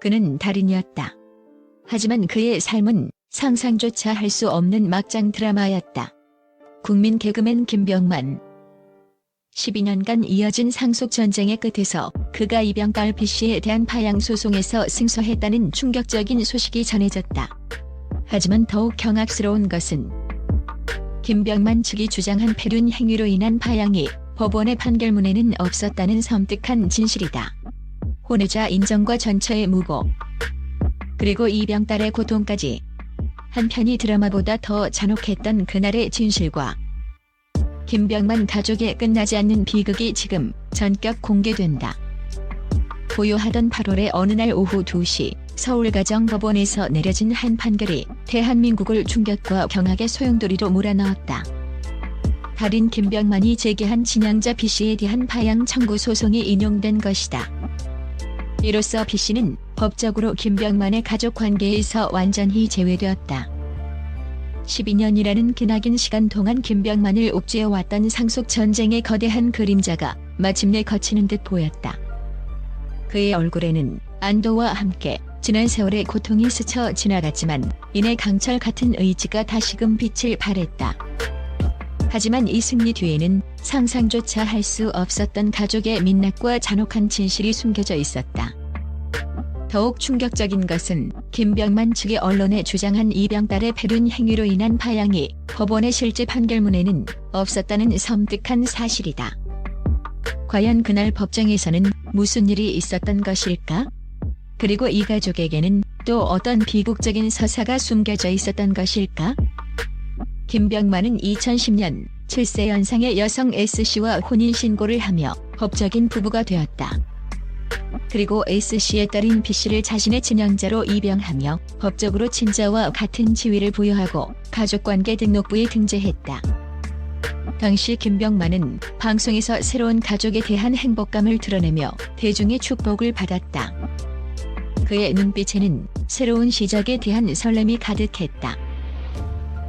그는 달인이었다. 하지만 그의 삶은 상상조차 할 수 없는 막장 드라마였다. 국민 개그맨 김병만 12년간 이어진 상속 전쟁의 끝에서 그가 이병딸 B씨에 대한 파양 소송에서 승소했다는 충격적인 소식이 전해졌다. 하지만 더욱 경악스러운 것은 김병만 측이 주장한 패륜 행위로 인한 파양이 법원의 판결문에는 없었다는 섬뜩한 진실이다. 혼외자 인정과 전처의 무고 그리고 이병딸의 고통까지 한편이 드라마보다 더 잔혹했던 그날의 진실과 김병만 가족의 끝나지 않는 비극이 지금 전격 공개된다. 보유하던 8월의 어느 날 오후 2시 서울가정법원에서 내려진 한 판결이 대한민국을 충격과 경악의 소용돌이로 몰아넣었다. 달인 김병만이 제기한 진양자 B씨에 대한 파양 청구 소송이 인용된 것이다. 이로써 B씨는 법적으로 김병만의 가족 관계에서 완전히 제외되었다. 12년이라는 기나긴 시간 동안 김병만을 옥죄어왔던 상속 전쟁의 거대한 그림자가 마침내 거치는 듯 보였다. 그의 얼굴에는 안도와 함께 지난 세월의 고통이 스쳐 지나갔지만 이내 강철 같은 의지가 다시금 빛을 발했다. 하지만 이 승리 뒤에는 상상조차 할 수 없었던 가족의 민낯과 잔혹한 진실이 숨겨져 있었다. 더욱 충격적인 것은 김병만 측이 언론에 주장한 이병딸의 패륜 행위로 인한 파양이 법원의 실제 판결문에는 없었다는 섬뜩한 사실이다. 과연 그날 법정에서는 무슨 일이 있었던 것일까? 그리고 이 가족에게는 또 어떤 비극적인 서사가 숨겨져 있었던 것일까? 김병만은 2010년 7세 연상의 여성 S씨와 혼인신고를 하며 법적인 부부가 되었다. 그리고 S씨의 딸인 B씨를 자신의 친형자로 입양하며 법적으로 친자와 같은 지위를 부여하고 가족관계 등록부에 등재했다. 당시 김병만은 방송에서 새로운 가족에 대한 행복감을 드러내며 대중의 축복을 받았다. 그의 눈빛에는 새로운 시작에 대한 설렘이 가득했다.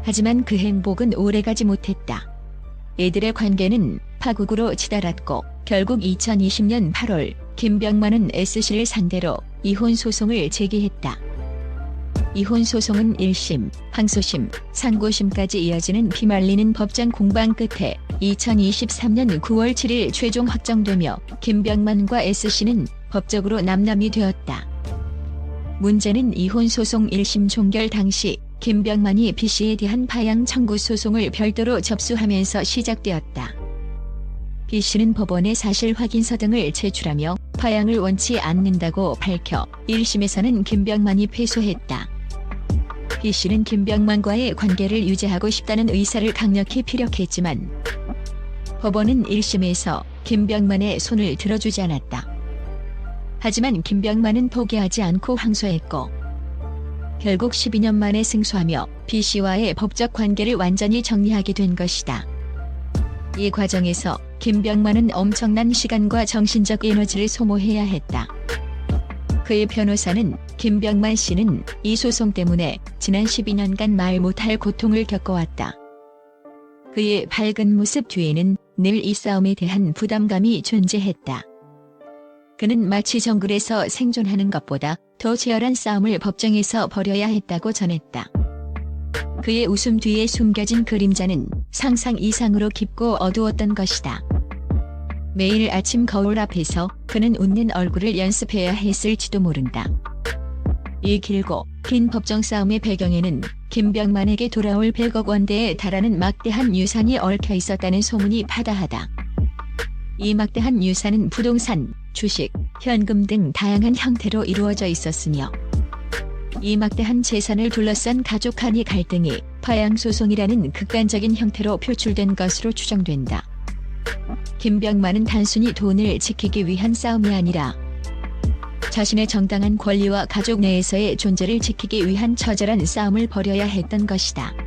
하지만 그 행복은 오래가지 못했다. 이들의 관계는 파국으로 치달았고 결국 2020년 8월 김병만은 S씨를 상대로 이혼 소송을 제기했다. 이혼 소송은 1심, 항소심, 상고심까지 이어지는 피말리는 법정 공방 끝에 2023년 9월 7일 최종 확정되며 김병만과 S씨는 법적으로 남남이 되었다. 문제는 이혼 소송 1심 종결 당시 김병만이 B씨에 대한 파양 청구 소송을 별도로 접수하면서 시작되었다. B씨는 법원에 사실 확인서 등을 제출하며 파양을 원치 않는다고 밝혀 1심에서는 김병만이 패소했다. B씨는 김병만과의 관계를 유지하고 싶다는 의사를 강력히 피력했지만 법원은 1심에서 김병만의 손을 들어주지 않았다. 하지만 김병만은 포기하지 않고 항소했고 결국 12년 만에 승소하며 B씨와의 법적 관계를 완전히 정리하게 된 것이다. 이 과정에서 김병만은 엄청난 시간과 정신적 에너지를 소모해야 했다. 그의 변호사는 김병만 씨는 이 소송 때문에 지난 12년간 말 못할 고통을 겪어왔다. 그의 밝은 모습 뒤에는 늘 이 싸움에 대한 부담감이 존재했다. 그는 마치 정글에서 생존하는 것보다 더 치열한 싸움을 법정에서 벌여야 했다고 전했다. 그의 웃음 뒤에 숨겨진 그림자는 상상 이상으로 깊고 어두웠던 것이다. 매일 아침 거울 앞에서 그는 웃는 얼굴을 연습해야 했을지도 모른다. 이 길고 긴 법정 싸움의 배경에는 김병만에게 돌아올 100억 원대에 달하는 막대한 유산이 얽혀 있었다는 소문이 파다하다. 이 막대한 유산은 부동산, 주식, 현금 등 다양한 형태로 이루어져 있었으며 이 막대한 재산을 둘러싼 가족 간의 갈등이 파양소송이라는 극단적인 형태로 표출된 것으로 추정된다. 김병만은 단순히 돈을 지키기 위한 싸움이 아니라 자신의 정당한 권리와 가족 내에서의 존재를 지키기 위한 처절한 싸움을 벌여야 했던 것이다.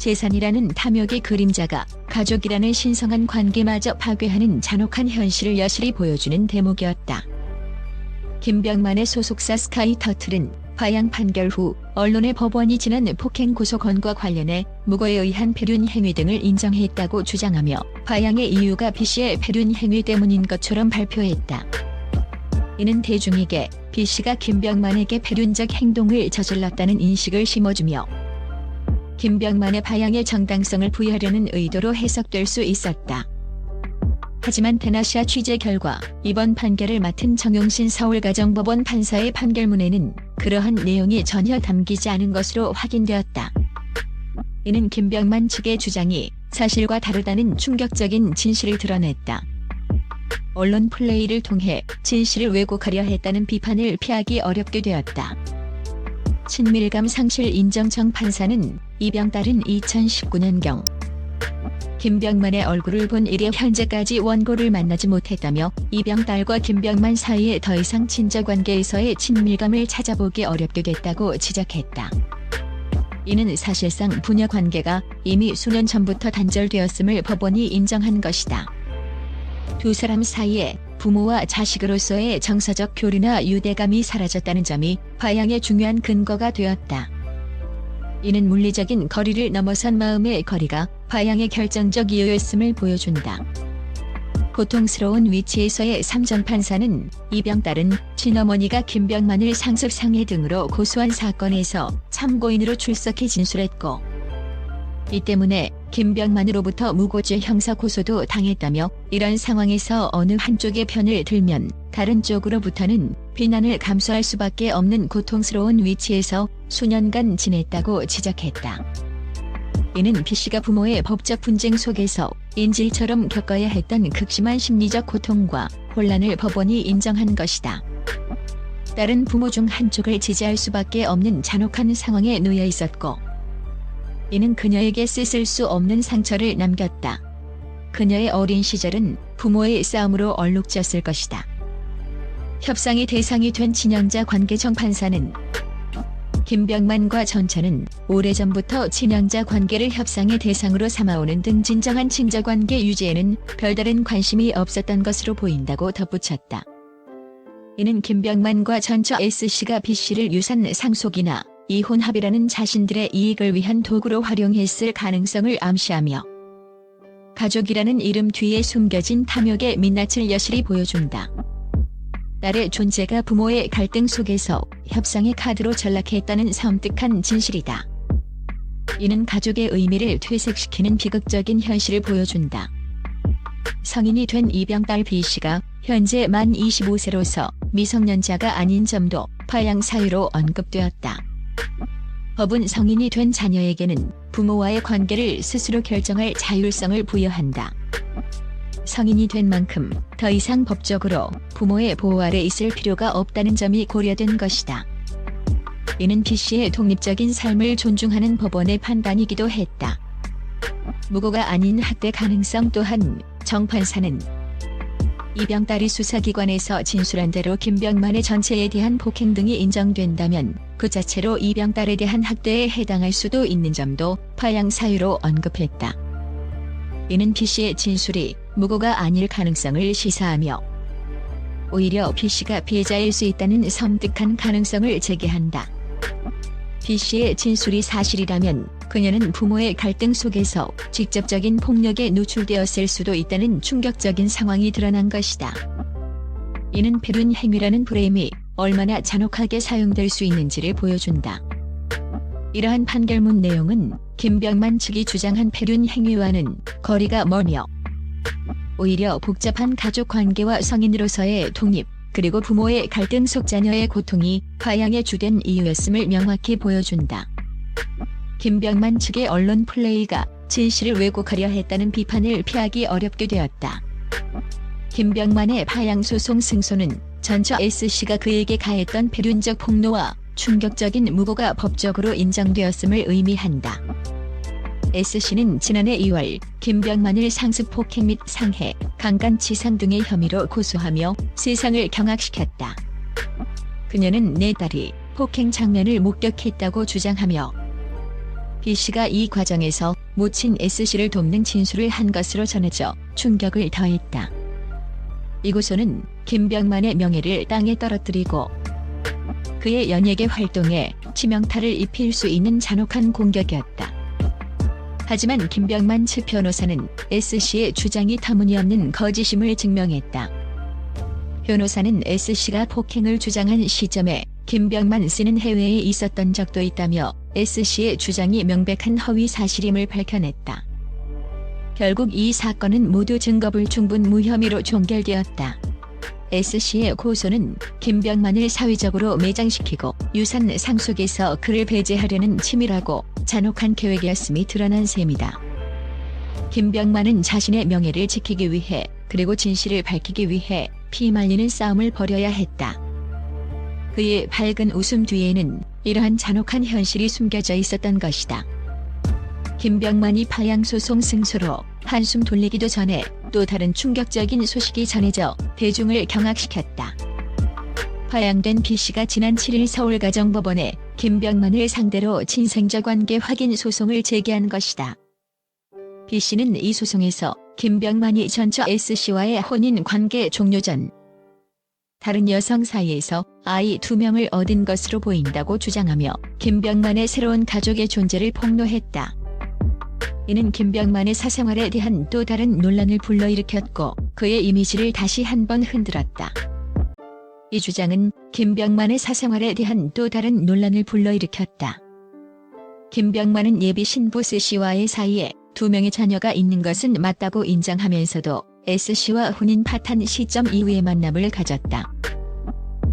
재산이라는 탐욕의 그림자가 가족이라는 신성한 관계마저 파괴하는 잔혹한 현실을 여실히 보여주는 대목이었다. 김병만의 소속사 스카이 터틀은 파양 판결 후 언론의 법원이 지난 폭행 고소건과 관련해 무고에 의한 패륜 행위 등을 인정했다고 주장하며 파양의 이유가 B씨의 패륜 행위 때문인 것처럼 발표했다. 이는 대중에게 B씨가 김병만에게 배륜적 행동을 저질렀다는 인식을 심어주며 김병만의 파양의 정당성을 부여하려는 의도로 해석될 수 있었다. 하지만 테나시아 취재 결과 이번 판결을 맡은 정용신 서울가정법원 판사의 판결문에는 그러한 내용이 전혀 담기지 않은 것으로 확인되었다. 이는 김병만 측의 주장이 사실과 다르다는 충격적인 진실을 드러냈다. 언론 플레이를 통해 진실을 왜곡하려 했다는 비판을 피하기 어렵게 되었다. 친밀감 상실 인정청 판사는 이병달은 2019년경 김병만의 얼굴을 본 이래 현재까지 원고를 만나지 못했다며 이병달과 김병만 사이에 더 이상 친자 관계에서의 친밀감을 찾아보기 어렵게 됐다고 지적했다. 이는 사실상 부녀 관계가 이미 수년 전부터 단절되었음을 법원이 인정한 것이다. 두 사람 사이에 부모와 자식으로서의 정서적 교류나 유대감이 사라졌다는 점이 파양의 중요한 근거가 되었다. 이는 물리적인 거리를 넘어선 마음의 거리가 파양의 결정적 이유였음을 보여준다. 고통스러운 위치에서의 삼전 판사는 이병달은 친어머니가 김병만을 상습상해 등으로 고소한 사건에서 참고인으로 출석해 진술했고 이 때문에 김병만으로부터 무고죄 형사 고소도 당했다며 이런 상황에서 어느 한쪽의 편을 들면 다른 쪽으로부터는 비난을 감수할 수밖에 없는 고통스러운 위치에서 수년간 지냈다고 지적했다. 이는 B씨가 부모의 법적 분쟁 속에서 인질처럼 겪어야 했던 극심한 심리적 고통과 혼란을 법원이 인정한 것이다. 딸은 부모 중 한쪽을 지지할 수밖에 없는 잔혹한 상황에 놓여 있었고 이는 그녀에게 씻을 수 없는 상처를 남겼다. 그녀의 어린 시절은 부모의 싸움으로 얼룩졌을 것이다. 협상의 대상이 된 친형자 관계정 판사는 김병만과 전차는 오래전부터 친형자 관계를 협상의 대상으로 삼아오는 등 진정한 친자 관계 유지에는 별다른 관심이 없었던 것으로 보인다고 덧붙였다. 이는 김병만과 전처 S씨가 B씨를 유산 상속이나 이혼 합의라는 자신들의 이익을 위한 도구로 활용했을 가능성을 암시하며 가족이라는 이름 뒤에 숨겨진 탐욕의 민낯을 여실히 보여준다. 딸의 존재가 부모의 갈등 속에서 협상의 카드로 전락했다는 섬뜩한 진실이다. 이는 가족의 의미를 퇴색시키는 비극적인 현실을 보여준다. 성인이 된 이병딸 B씨가 현재 만 25세로서 미성년자가 아닌 점도 파양 사유로 언급되었다. 법은 성인이 된 자녀에게는 부모와의 관계를 스스로 결정할 자율성을 부여한다. 성인이 된 만큼 더 이상 법적으로 부모의 보호 아래 있을 필요가 없다는 점이 고려된 것이다. 이는 B씨의 독립적인 삶을 존중하는 법원의 판단이기도 했다. 무고가 아닌 학대 가능성 또한 정판사는 이병딸이 수사기관에서 진술한 대로 김병만의 전체에 대한 폭행 등이 인정된다면 그 자체로 이병딸에 대한 학대에 해당할 수도 있는 점도 파양 사유로 언급했다. 이는 B씨의 진술이 무고가 아닐 가능성을 시사하며 오히려 B씨가 피해자일 수 있다는 섬뜩한 가능성을 제기한다. B씨의 진술이 사실이라면 그녀는 부모의 갈등 속에서 직접적인 폭력에 노출되었을 수도 있다는 충격적인 상황이 드러난 것이다. 이는 배륜 행위라는 프레임이 얼마나 잔혹하게 사용될 수 있는지를 보여준다. 이러한 판결문 내용은 김병만 측이 주장한 배륜 행위와는 거리가 멀며 오히려 복잡한 가족 관계와 성인으로서의 독립, 그리고 부모의 갈등 속 자녀의 고통이 파양의 주된 이유였음을 명확히 보여준다. 김병만 측의 언론 플레이가 진실을 왜곡하려 했다는 비판을 피하기 어렵게 되었다. 김병만의 파양 소송 승소는 전처 S씨가 그에게 가했던 배륜적 폭로와 충격적인 무고가 법적으로 인정되었음을 의미한다. S씨는 지난해 2월 김병만을 상습 폭행 및 상해, 강간치상 등의 혐의로 고소하며 세상을 경악시켰다. 그녀는 내 딸이 폭행 장면을 목격했다고 주장하며 B씨가 이 과정에서 모친 S씨를 돕는 진술을 한 것으로 전해져 충격을 더했다. 이 고소는 김병만의 명예를 땅에 떨어뜨리고 그의 연예계 활동에 치명타를 입힐 수 있는 잔혹한 공격이었다. 하지만 김병만 측 변호사는 S씨의 주장이 터무니없는 거짓임을 증명했다. 변호사는 S씨가 폭행을 주장한 시점에 김병만 씨는 해외에 있었던 적도 있다며 S씨의 주장이 명백한 허위 사실임을 밝혀냈다. 결국 이 사건은 모두 증거불 충분 무혐의로 종결되었다. S씨의 고소는 김병만을 사회적으로 매장시키고 유산 상속에서 그를 배제하려는 치밀하고 잔혹한 계획이었음이 드러난 셈이다. 김병만은 자신의 명예를 지키기 위해 그리고 진실을 밝히기 위해 피말리는 싸움을 벌여야 했다. 그의 밝은 웃음 뒤에는 이러한 잔혹한 현실이 숨겨져 있었던 것이다. 김병만이 파양소송 승소로 한숨 돌리기도 전에 또 다른 충격적인 소식이 전해져 대중을 경악시켰다. 파양된 B씨가 지난 7일 서울가정법원에 김병만을 상대로 친생자 관계 확인 소송을 제기한 것이다. B씨는 이 소송에서 김병만이 전처 S씨와의 혼인 관계 종료 전 다른 여성 사이에서 아이 두 명을 얻은 것으로 보인다고 주장하며 김병만의 새로운 가족의 존재를 폭로했다. 이는 김병만의 사생활에 대한 또 다른 논란을 불러일으켰고 그의 이미지를 다시 한번 흔들었다. 이 주장은 김병만의 사생활에 대한 또 다른 논란을 불러일으켰다. 김병만은 예비 신부 S씨와의 사이에 두 명의 자녀가 있는 것은 맞다고 인정하면서도 S씨와 혼인 파탄 시점 이후에 만남을 가졌다.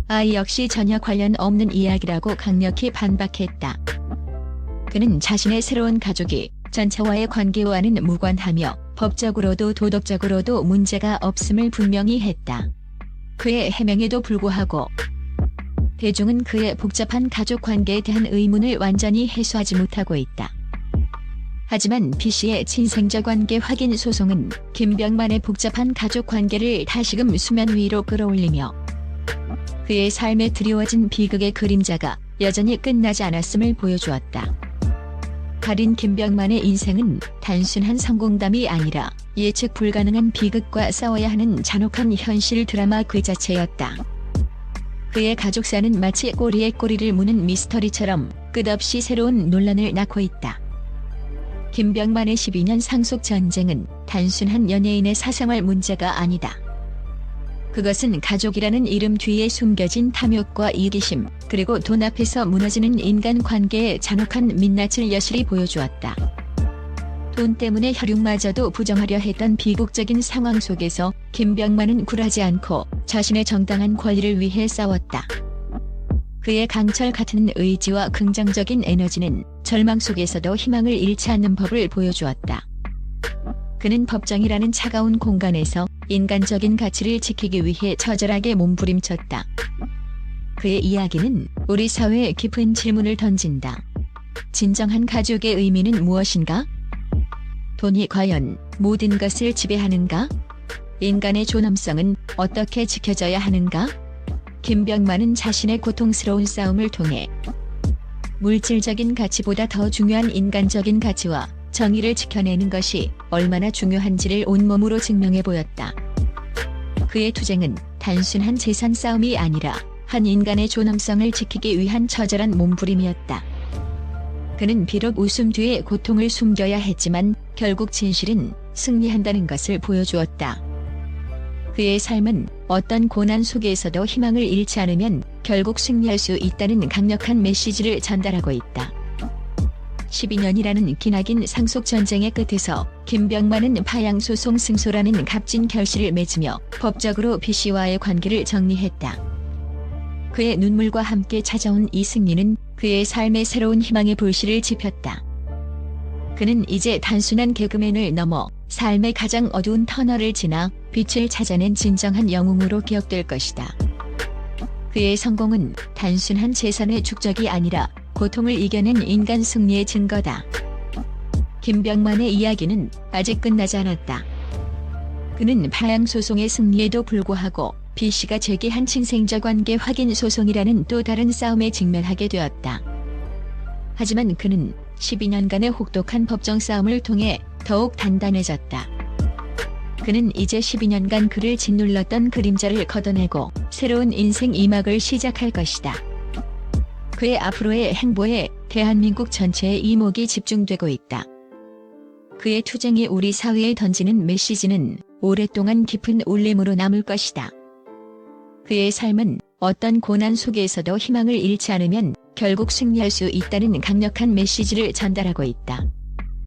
아이 역시 전혀 관련 없는 이야기라고 강력히 반박했다. 그는 자신의 새로운 가족이 전체와의 관계와는 무관하며 법적으로도 도덕적으로도 문제가 없음을 분명히 했다. 그의 해명에도 불구하고 대중은 그의 복잡한 가족 관계에 대한 의문을 완전히 해소하지 못하고 있다. 하지만 B씨의 친생자 관계 확인 소송은 김병만의 복잡한 가족 관계를 다시금 수면 위로 끌어올리며 그의 삶에 드리워진 비극의 그림자가 여전히 끝나지 않았음을 보여주었다. 달인 김병만의 인생은 단순한 성공담이 아니라 예측 불가능한 비극과 싸워야 하는 잔혹한 현실 드라마 그 자체였다. 그의 가족사는 마치 꼬리에 꼬리를 무는 미스터리처럼 끝없이 새로운 논란을 낳고 있다. 김병만의 12년 상속 전쟁은 단순한 연예인의 사생활 문제가 아니다. 그것은 가족이라는 이름 뒤에 숨겨진 탐욕과 이기심, 그리고 돈 앞에서 무너지는 인간 관계의 잔혹한 민낯을 여실히 보여주었다. 돈 때문에 혈육마저도 부정하려 했던 비극적인 상황 속에서 김병만은 굴하지 않고 자신의 정당한 권리를 위해 싸웠다. 그의 강철 같은 의지와 긍정적인 에너지는 절망 속에서도 희망을 잃지 않는 법을 보여주었다. 그는 법정이라는 차가운 공간에서 인간적인 가치를 지키기 위해 처절하게 몸부림쳤다. 그의 이야기는 우리 사회에 깊은 질문을 던진다. 진정한 가족의 의미는 무엇인가? 돈이 과연 모든 것을 지배하는가? 인간의 존엄성은 어떻게 지켜져야 하는가? 김병만은 자신의 고통스러운 싸움을 통해 물질적인 가치보다 더 중요한 인간적인 가치와 정의를 지켜내는 것이 얼마나 중요한지를 온몸으로 증명해 보였다. 그의 투쟁은 단순한 재산 싸움이 아니라 한 인간의 존엄성을 지키기 위한 처절한 몸부림이었다. 그는 비록 웃음 뒤에 고통을 숨겨야 했지만 결국 진실은 승리한다는 것을 보여주었다. 그의 삶은 어떤 고난 속에서도 희망을 잃지 않으면 결국 승리할 수 있다는 강력한 메시지를 전달하고 있다. 12년이라는 기나긴 상속 전쟁의 끝에서 김병만은 파양 소송 승소라는 값진 결실을 맺으며 법적으로 B씨와의 관계를 정리했다. 그의 눈물과 함께 찾아온 이 승리는 그의 삶의 새로운 희망의 불씨를 지폈다. 그는 이제 단순한 개그맨을 넘어 삶의 가장 어두운 터널을 지나 빛을 찾아낸 진정한 영웅으로 기억될 것이다. 그의 성공은 단순한 재산의 축적이 아니라 고통을 이겨낸 인간 승리의 증거다. 김병만의 이야기는 아직 끝나지 않았다. 그는 파양 소송의 승리에도 불구하고 B씨가 제기한 친생자 관계 확인 소송이라는 또 다른 싸움에 직면하게 되었다. 하지만 그는 12년간의 혹독한 법정 싸움을 통해 더욱 단단해졌다. 그는 이제 12년간 그를 짓눌렀던 그림자를 걷어내고 새로운 인생 이막을 시작할 것이다. 그의 앞으로의 행보에 대한민국 전체의 이목이 집중되고 있다. 그의 투쟁이 우리 사회에 던지는 메시지는 오랫동안 깊은 울림으로 남을 것이다. 그의 삶은 어떤 고난 속에서도 희망을 잃지 않으면 결국 승리할 수 있다는 강력한 메시지를 전달하고 있다.